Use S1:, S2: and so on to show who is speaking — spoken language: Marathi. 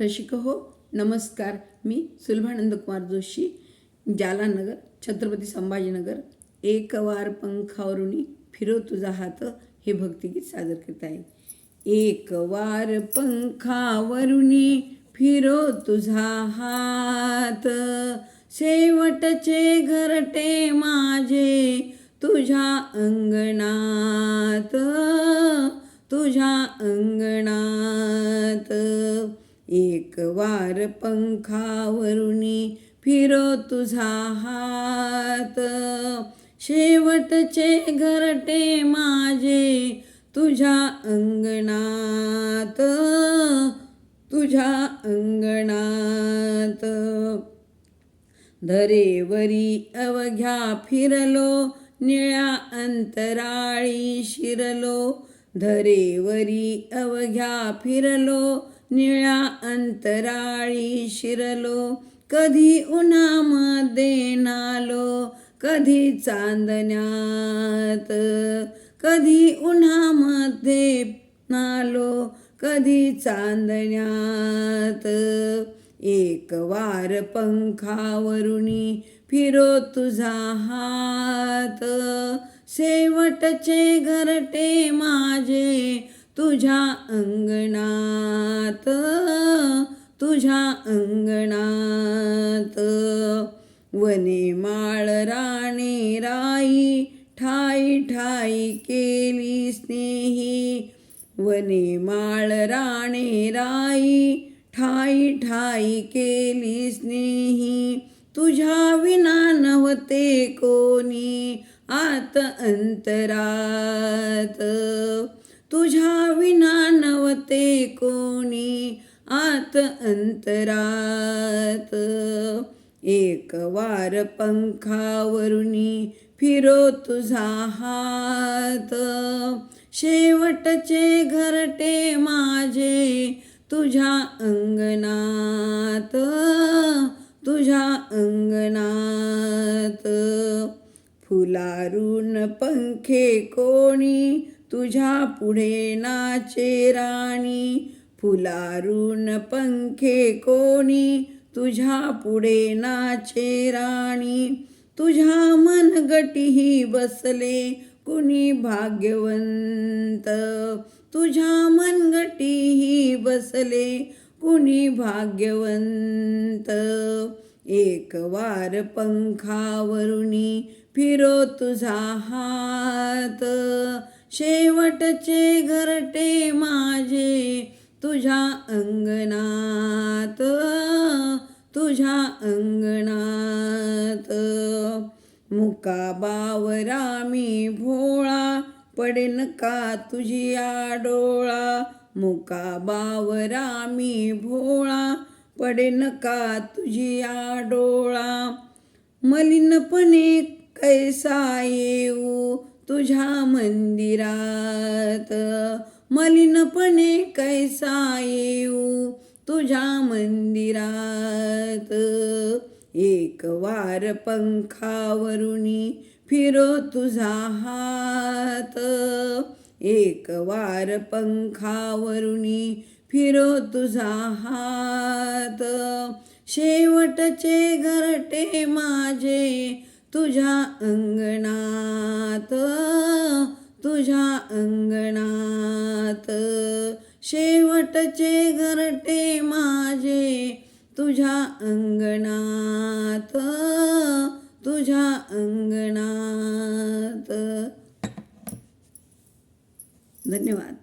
S1: रसिक हो नमस्कार. मी सुलभानंद कुमार जोशी जालानगर छत्रपती संभाजीनगर. एक वार पंखावरुणी फिरो तुझा हात हे भक्तिगीत सादर करत आहे. एक वार पंखावरुणी फिरो तुझा हात शेवटचे घरटे माझे तुझ्या अंगणात तुझ्या अंगणात. एक वार पंखावरुनी फिरो तुझा हात. शेवटचे घरटे माझे तुझ्या अंगणात. तुझ्या अंगणात. धरेवरी अवघ्या फिरलो निळ्या अंतराळी शिरलो. धरेवरी अवघ्या फिरलो निळ्या अंतराळी शिरलो. कधी उन्हामध्ये नालो कधी चांदण्यात. कधी उन्हामध्ये नालो कधी चांदण्यात. एक वार पंखावरुणी फिरो तुझा हात. शेवटचे घरटे माझे तुझ्या अंगणात तुझ्या अंगणात. वने माळ राणे राई ठाई ठाई केली स्नेही. वने माळ राणे राई ठाई ठाई केली स्नेही. तुझ्या विना नव्हते कोणी आत अंतरात. तुझ्या विना नवते कोणी आत अंतरात. एक वार पंखावरुनी फिरो तुझा हात. शेवटचे घरटे माझे तुझ्या अंगणात. तुझ्या अंगणात. फुलारून पंखे कोणी तुझ्या पुढे नाचे राणी फुलारून पंखे कोणी. तुझ्या पुढे नाचे राणी तुझ्या मनगटीही बसले. कुणी भाग्यवंत? तुझ्या मनगटीही बसले. कुणी भाग्यवंत? एक वार पंखावरुणी फिरो तुझा हात. शेवटचे घरटे माझे तुझ्या अंगणात तुझ्या अंगणात. मुका बावरामी भोळा पडेन का तुझी आडोळा? मुका बावरामी भोळा पडेन का तुझी आडोळा? मलिनपणे कैसा येऊ? तुझ्या मंदिरात मलिनपणे कैसा येऊ? तुझ्या मंदिरात एक वार पंखावरुणी फिरो तुझा हात. एक वार पंखावरुणी फिरो तुझा हात. शेवटचे घरटे माझे तुझ्या अंगणात तुझ्या अंगणात. शेवटचे घरटे माझे तुझ्या अंगणात तुझ्या अंगणात. धन्यवाद.